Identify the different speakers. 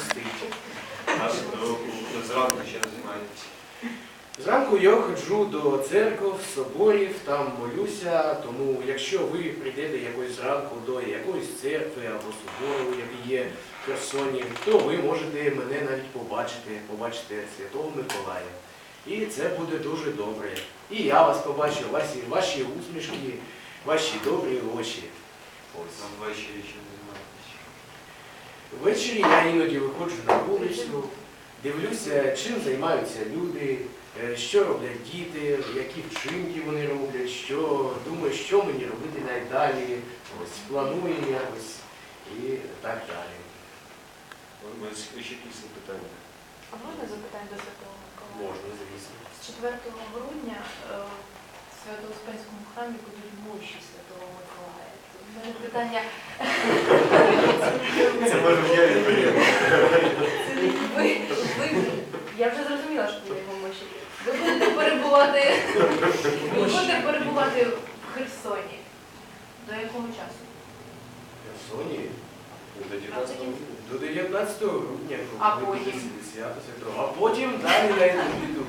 Speaker 1: пустить.
Speaker 2: А зранку ще займаєтесь?
Speaker 1: Зранку я ходжу до церков, соборів, там молюся, тому якщо ви прийдете якось зранку до якоїсь церкви або собору, який є в Херсоні, то ви можете мене навіть побачити, побачити Святого Миколая. І це буде дуже добре. І я вас побачу, ваші, ваші усмішки, ваші добрі очі. Ось.
Speaker 2: Нам ввечері ще не займаєтесь.
Speaker 1: Ввечері я іноді виходжу на вулицю, дивлюся, чим займаються люди, е, що роблять діти, які вчинки вони роблять, що думаю, що мені робити найдалі, ось планую якось і так далі.
Speaker 2: У мене ще якісь запитання.
Speaker 3: А можна запитання до Святого Миколая?
Speaker 1: Можна, звісно.
Speaker 3: З 4 грудня е, в Свято-Успенському храмі будуть мощі Святого Миколая. У мене питання.
Speaker 2: Може я відповім.
Speaker 3: Ви, ви, я вже зрозуміла, що це його мощі. Ви будете перебувати, ви будете перебувати в Херсоні. До якого часу?
Speaker 1: В Херсоні
Speaker 2: До 19
Speaker 1: до 19 грудня,
Speaker 3: А потім?
Speaker 1: А потім далі я йду